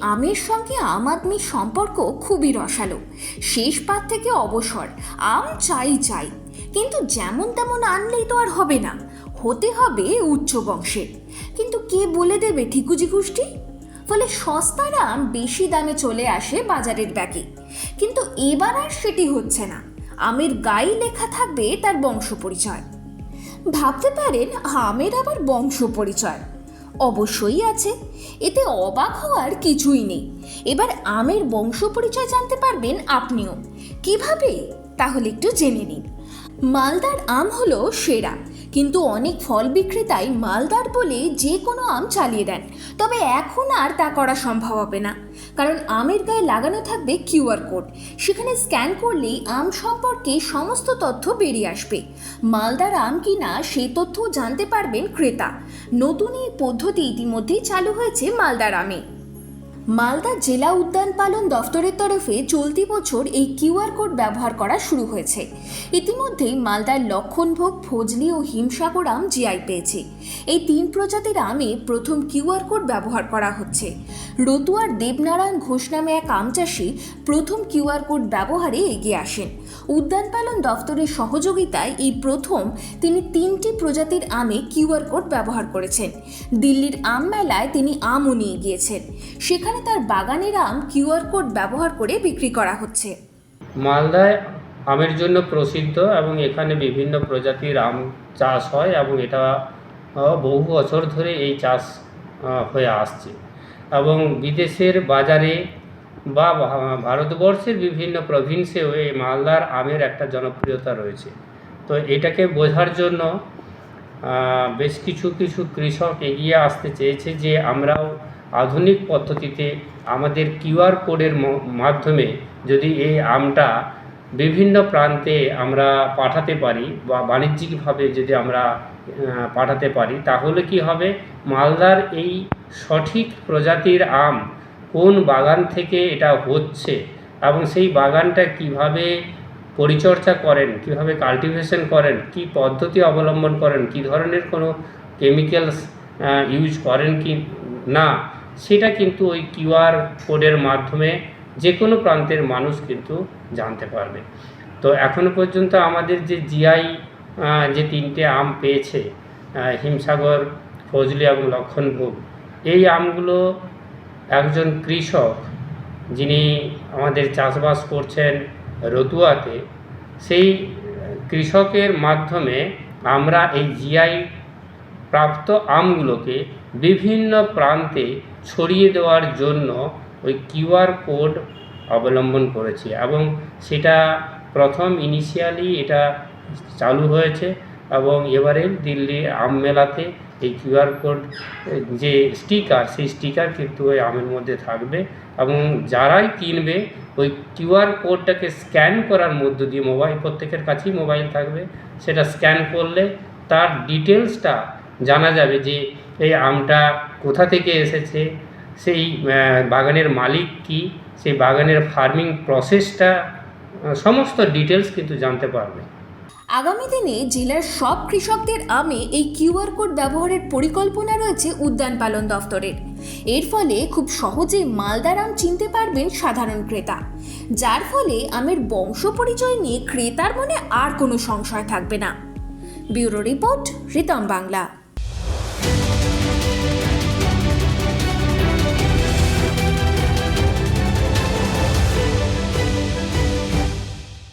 আমের সঙ্গে আম আদমির সম্পর্ক খুবই রসালো। শেষ পাত থেকে অবসর, আম চাই চাই। কিন্তু যেমন তেমন আনলেই তো আর হবে না। হতে হবে উচ্চ বংশের কিন্তু কে বলে দেবে ঠিকুজি গোষ্ঠী ফলে সস্তার আম বেশি দামে চলে আসে বাজারের ব্যাগে। কিন্তু এবার আর সেটি হচ্ছে না। আমের গায়ে লেখা থাকবে তার বংশ পরিচয়। ভাবতে পারেন, আমের আবার বংশ পরিচয়। অবশ্যই আছে। এতে অবাক হওয়ার কিছুই নেই। এবার আমের বংশ পরিচয় জানতে পারবেন আপনিও। কীভাবে? তাহলে একটু জেনে নিন। মালদার আম হলো সেরা। কিন্তু অনেক ফল বিক্রেতাই মালদার বলে যে কোনো আম চালিয়ে দেন। তবে এখন আর তা করা সম্ভব হবে না। কারণ আমের গায়ে লাগানো থাকবে কিউআর কোড। সেখানে স্ক্যান করলেই আম সম্পর্কে সমস্ত তথ্য বেরিয়ে আসবে। মালদার আম কিনা সেই তথ্যও জানতে পারবেন ক্রেতা। নতুন এই পদ্ধতি ইতিমধ্যেই চালু হয়েছে মালদার আমে। মালদা জেলা উদ্যান পালন দফতরের তরফে চলতি বছর এই কিউআর কোড ব্যবহার করা শুরু হয়েছে। ইতিমধ্যেই মালদার লক্ষণভোগ ফজলি ও হিমসাগর আম জিআই পেয়েছে। এই তিন প্রজাতির আমে প্রথম কিউআর কোড ব্যবহার করা হচ্ছে। রতুয়ার দেবনারায়ণ ঘোষ নামে এক আম চাষি প্রথম কিউআর কোড ব্যবহারে এগিয়ে আসেন। উদ্যান পালন দফতরের সহযোগিতায় এই প্রথম তিনি তিনটি প্রজাতির আমে কিউআর কোড ব্যবহার করেছেন। দিল্লির আম মেলায় তিনি আমও নিয়ে গিয়েছেন। সেখানে তার বাগানের আম কিউআর কোড ব্যবহার করে বিক্রি করা হচ্ছে। মালদায় আমের জন্য প্রসিদ্ধ এবং এখানে বিভিন্ন প্রজাতির আম চাষ হয় এবং এটা বহু বছর ধরে এই চাষ হয়ে আসছে। এবং বিদেশের বাজারে বা ভারতবর্ষের বিভিন্ন প্রভিন্সেও এই মালদার আমের একটা জনপ্রিয়তা রয়েছে। তো এটাকে বোঝার জন্য বেশ কিছু কিছু কৃষক এগিয়ে আসতে চেয়েছে যে আমরাও আধুনিক পদ্ধতিতে আমাদের কিউআর কোডের মাধ্যমে যদি এই আমটা বিভিন্ন প্রান্তে আমরা পাঠাতে পারি বা বাণিজ্যিকভাবে যদি আমরা পাঠাতে পারি, তাহলে কি হবে? মালদার এই সঠিক প্রজাতির আম কোন বাগান থেকে এটা হচ্ছে এবং সেই বাগানটা কীভাবে পরিচর্যা করেন, কীভাবে কাল্টিভেশন করেন, কি পদ্ধতি অবলম্বন করেন, কি ধরনের কোনো কেমিক্যালস ইউজ করেন কি না সেটা কিন্তু ওই কিউআর কোডের মাধ্যমে যে কোনো প্রান্তের মানুষ কিন্তু জানতে পারবে। তো এখনও পর্যন্ত আমাদের যে জিআই যে তিনটে আম পেয়েছে হিমসাগর ফজলি এবং লক্ষণভোগ, এই আমগুলো একজন কৃষক যিনি আমাদের চাষবাস করছেন রতুয়াতে, সেই কৃষকের মাধ্যমে আমরা এই জিআই প্রাপ্ত আমগুলোকে বিভিন্ন প্রান্তে ছড়িয়ে দেওয়ার জন্য ওই কিউআর কোড অবলম্বন করেছি এবং সেটা প্রথম ইনিশিয়ালি এটা চালু হয়েছে এবং এবারে দিল্লি আম মেলাতে এই কিউআর কোড, যে স্টিকার, সেই স্টিকার কিন্তু ওই আমের মধ্যে থাকবে এবং যারাই কিনবে ওই কিউআর কোডটাকে স্ক্যান করার মধ্য দিয়ে মোবাইল, প্রত্যেকের কাছেই মোবাইল থাকবে, সেটা স্ক্যান করলে তার ডিটেলসটা জানা যাবে যে এই আমটা কোথা থেকে এসেছে, সেই বাগানের মালিক কি, সেই বাগানের ফার্মিং প্রসেসটা সমস্ত ডিটেলস কিন্তু জানতে পারবে। আগামী দিনে জেলার সব কৃষকদের আমে এই কিউআর কোড ব্যবহারের পরিকল্পনা রয়েছে উদ্যান পালন দফতরের। এর ফলে খুব সহজেই মালদার আম চিনতে পারবেন সাধারণ ক্রেতা। যার ফলে আমের বংশ পরিচয় নিয়ে ক্রেতার মনে আর কোনো সংশয় থাকবে না। Bureau report, Ritam Bangla.